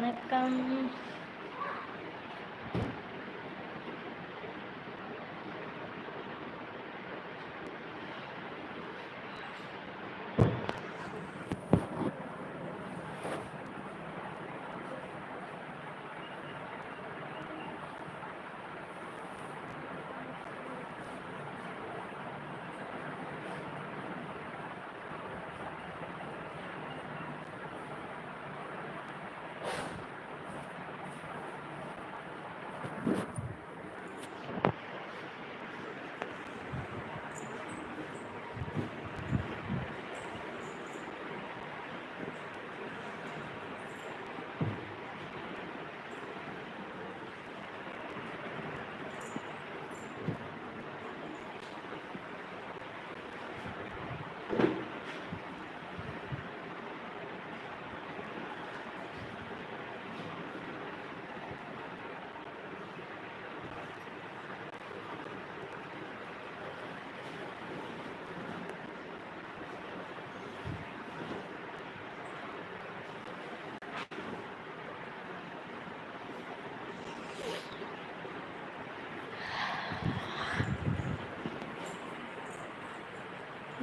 வணக்கம்.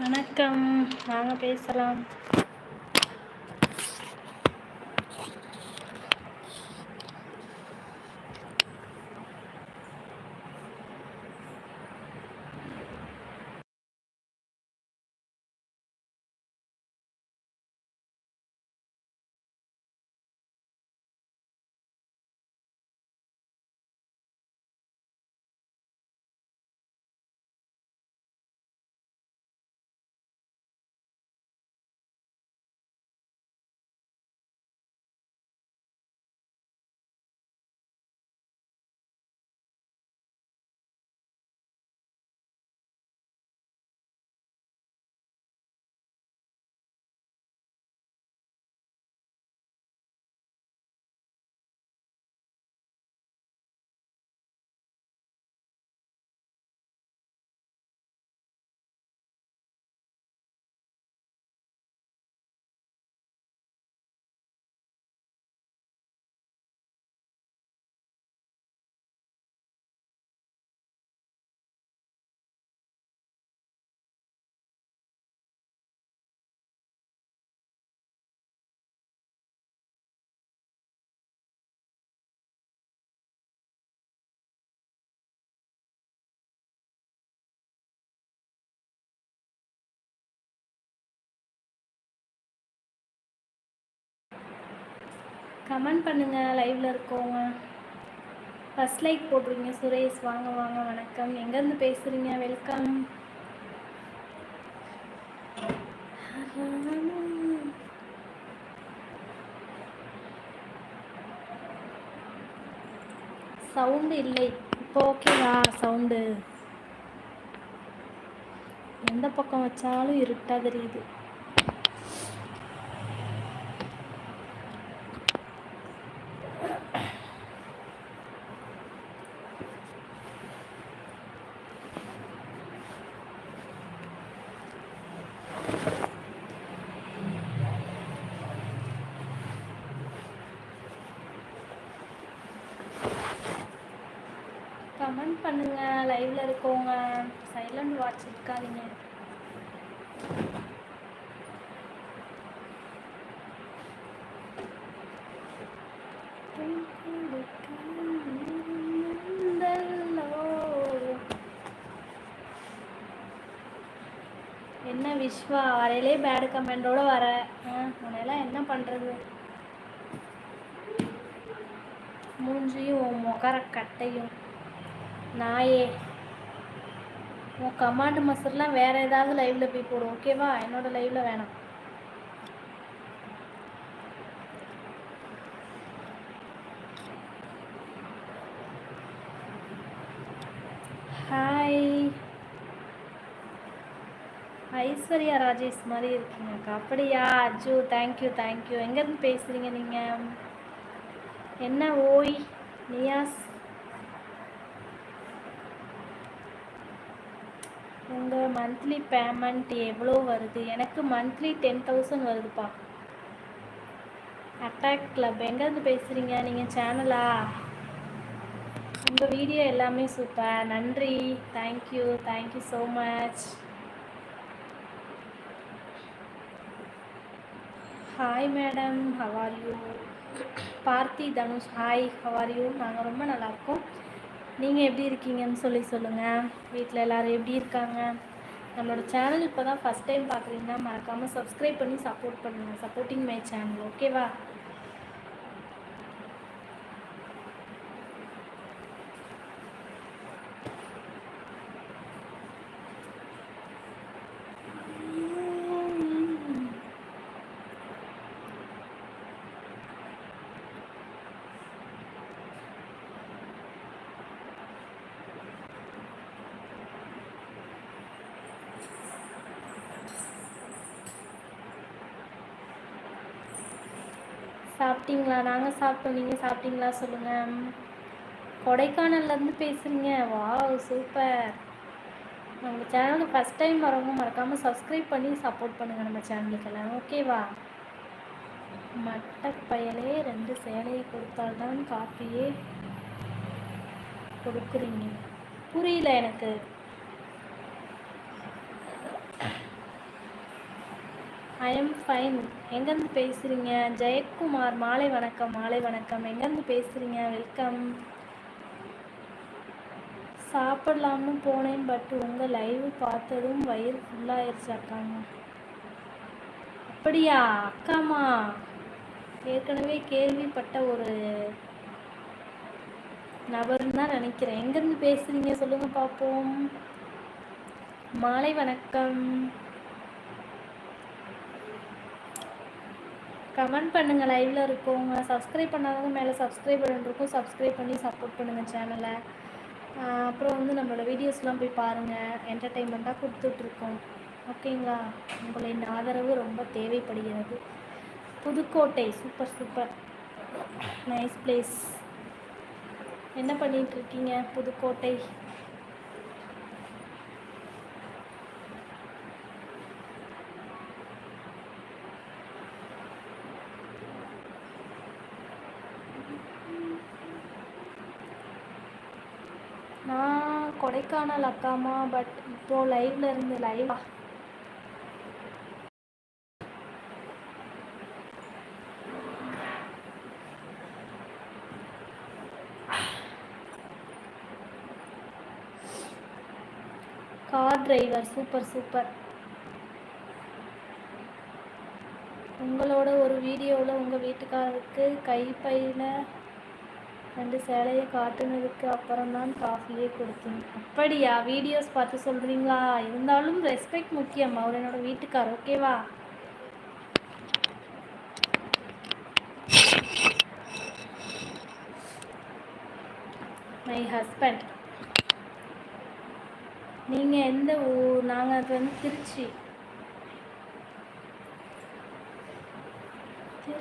வணக்கம். வாங்க பேசலாம். கமெண்ட் பண்ணுங்கள் லைவில் இருக்கவங்க. ஃபஸ்ட் லைக் போடுறீங்க சுரேஷ். வாங்க வாங்க வணக்கம். எங்கேருந்து பேசுகிறீங்க வெல்கம் சவுண்டு இல்லை. இப்போ ஓகேவா சவுண்டு எந்த பக்கம் வச்சாலும் இருட்டாக தெரியுது. கமெண்ட் பண்ணுங்க. லைவ்ல இருக்கவங்க சைலண்ட் வாட்ச் இருக்காதீங்க என்ன விஸ்வா வரையிலே பேடு கமெண்டோட வர. உன்னையெல்லாம் என்ன பண்ணுறது மூஞ்சியும் உன் முகர கட்டையும். நாயே உன் கமாண்டு மசர்லாம் வேறு ஏதாவது லைவில் போய் போடும் ஓகேவா என்னோட லைவில் வேணாம். ஹாய் ஐஸ்வர்யா ராஜேஷ் மாதிரி இருக்கீங்க. அப்படியா? அஜு தேங்க்யூ தேங்க்யூ எங்கேருந்து பேசுகிறீங்க நீங்கள் என்ன ஓய்? நியாஸ்? உங்கள் மந்த்லி பேமெண்ட் எவ்வளோ வருது? எனக்கு மந்த்லி டென் தௌசண்ட் வருதுப்பா. அட்டாக் கிளப் எங்கேருந்து பேசுகிறீங்க நீங்கள் சேனலா உங்கள் வீடியோ எல்லாமே சூப்பர் நன்றி. Thank you thank you so much hi madam how are you Parthi Dhanush hi how are you நாங்கள் ரொம்ப நல்லாயிருக்கோம் நீங்கள் எப்படி இருக்கீங்கன்னு சொல்லி சொல்லுங்கள் வீட்டில் எல்லோரும் எப்படி இருக்காங்க? நம்மளோட சேனல் இப்போ தான் ஃபஸ்ட் டைம் பார்க்குறீங்கன்னா மறக்காமல் சப்ஸ்கிரைப் பண்ணி சப்போர்ட் பண்ணுங்கள் சப்போர்ட்டிங் மை சேனல் ஓகேவா சாப்பிட்டீங்களா? நாங்கள் சாப்பிட்டோம். நீங்கள் சாப்பிட்டீங்களா? சொல்லுங்கள் கொடைக்கானல்லேருந்து பேசுகிறீங்க வா சூப்பர். நம்ம சேனலுக்கு ஃபஸ்ட் டைம் வரவங்க மறக்காமல் சப்ஸ்கிரைப் பண்ணி சப்போர்ட் பண்ணுங்கள் நம்ம சேனலுக்கெல்லாம் ஓகேவா மட்டப்பயலே ரெண்டு சேலையை கொடுத்தால்தான் காப்பியே கொடுக்குறீங்க. புரியல எனக்கு. ஐ எம் ஃபைன் எங்கேருந்து பேசுகிறீங்க ஜெயக்குமார் மாலை வணக்கம் மாலை வணக்கம். எங்கேருந்து பேசுகிறீங்க வெல்கம் சாப்பிடலாம்னு போனேன் பட் உங்கள் லைவ் பார்த்ததும் வயிறு ஃபுல்லாகிடுச்சு அக்காமா அப்படியா? அக்காமா ஏற்கனவே கேள்விப்பட்ட ஒரு நபர்னு தான் நினைக்கிறேன். எங்கேருந்து பேசுகிறீங்க சொல்லுங்கள் பார்ப்போம். மாலை வணக்கம். கமெண்ட் பண்ணுங்கள் லைவில் இருக்கவங்க சப்ஸ்கிரைப் பண்ணாதவங்க மேலே சப்ஸ்கிரைப் பண்ணிருக்கோம் சப்ஸ்கிரைப் பண்ணி சப்போர்ட் பண்ணுங்கள் சேனலை அப்புறம் வந்து நம்மளோட வீடியோஸ்லாம் போய் பாருங்கள் என்டர்டெயின்மெண்ட்டாக கொடுத்துட்ருக்கோம் ஓகேங்களா உங்களின் ஆதரவு ரொம்ப தேவைப்படுகிறது. Pudukkottai super super nice place என்ன பண்ணிகிட்ருக்கீங்க புதுக்கோட்டை நான் கொடைக்கானல் அக்காமா பட் இப்போது லைவ்ல இருந்து live car driver super super உங்களோட ஒரு வீடியோவில் உங்கள் வீட்டுக்காரருக்கு கைப்பையில் ரெண்டு சேலையை காட்டுனதுக்கு அப்புறம் தான் காஃபியே கொடுத்தேன். அப்படியா? வீடியோஸ் பார்த்து சொல்கிறீங்களா இருந்தாலும் ரெஸ்பெக்ட் முக்கியம். அவர் என்னோட வீட்டுக்கார் ஓகேவா மை ஹஸ்பண்ட் நீங்கள் எந்த ஊர் நாங்கள் அது வந்து திருச்சி.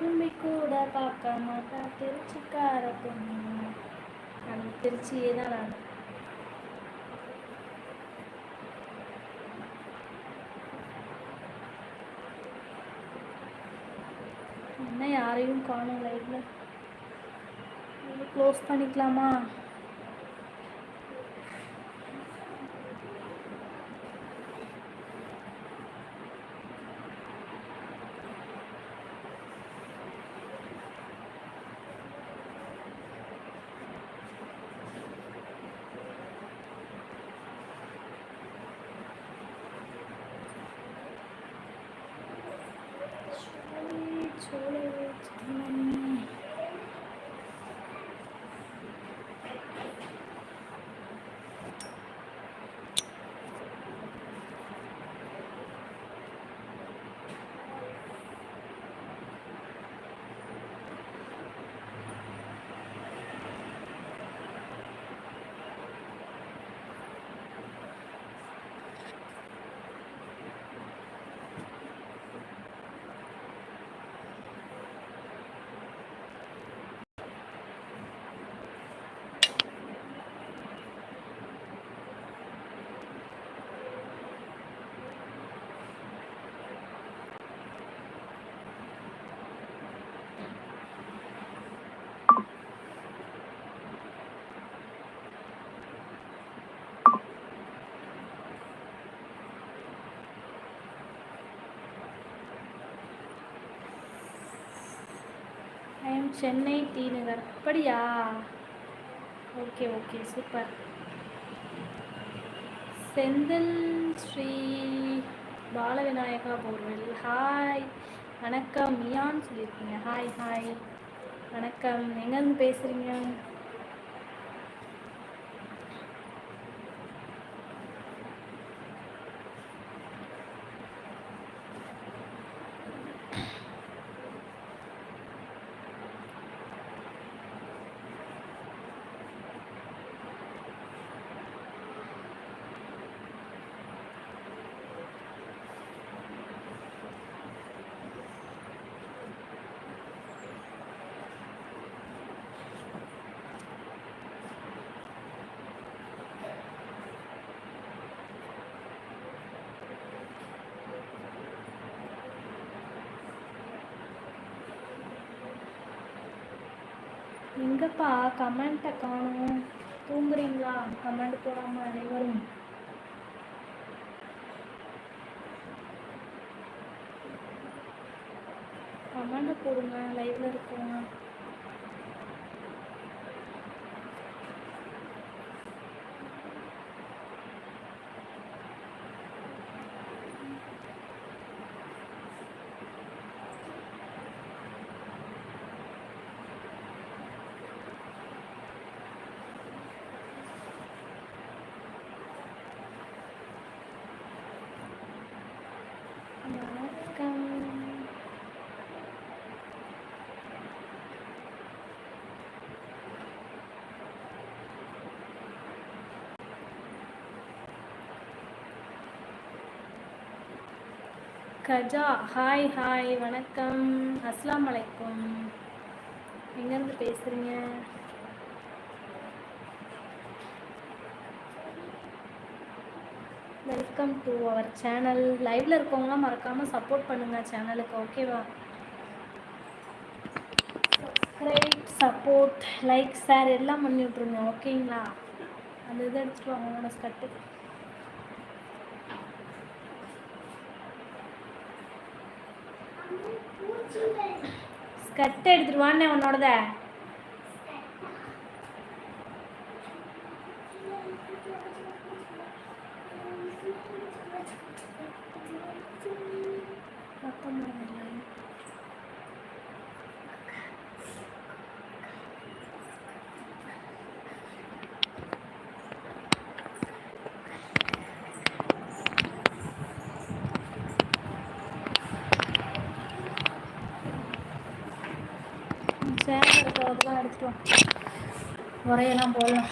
திரும்பி கூட பார்க்க மாட்டா திருச்சிக்கார பொண்ணு. அந்த திருச்சியே தான் நான். என்ன யாரையும் காணும் லைஃப்ல க்ளோஸ் பண்ணிக்கலாமா? বছর சென்னை டி நகர். அப்படியா? Okay okay super. Senthil Sri Balavinayaka borewell. Hi வணக்கம். மியான்னு சொல்லியிருக்கீங்க. ஹாய் ஹாய் வணக்கம். எங்கேருந்து பேசுகிறீங்க எங்கப்பா கமெண்ட்டை காணும்? தூங்குறீங்களா? கமெண்ட் போடாமல் அனைவரும். கமெண்ட் போடுங்க லைவ்ல இருக்கோம் வணக்கம் கஜா ஹாய் ஹாய் வணக்கம். அஸ்லாம் வலைக்கும். எங்கேருந்து பேசுகிறீங்க வெல்கம் டு அவர் சேனல் லைவில் இருக்கவங்களாம் மறக்காமல் சப்போர்ட் பண்ணுங்கள் சேனலுக்கு ஓகேவா சப்ஸ்கிரைப் சப்போர்ட் லைக் ஷேர் எல்லாம் பண்ணி விட்ருங்க ஓகேங்களா அந்த இதை எடுத்துகிட்டு வாங்க ஸ்கட்டு ஸ்கர்ட் எடுத்துருவான்னு உன்னோடத சேர் இருக்கிறதெல்லாம் எடுத்துட்டு வா. உரையெல்லாம் போடலாம்.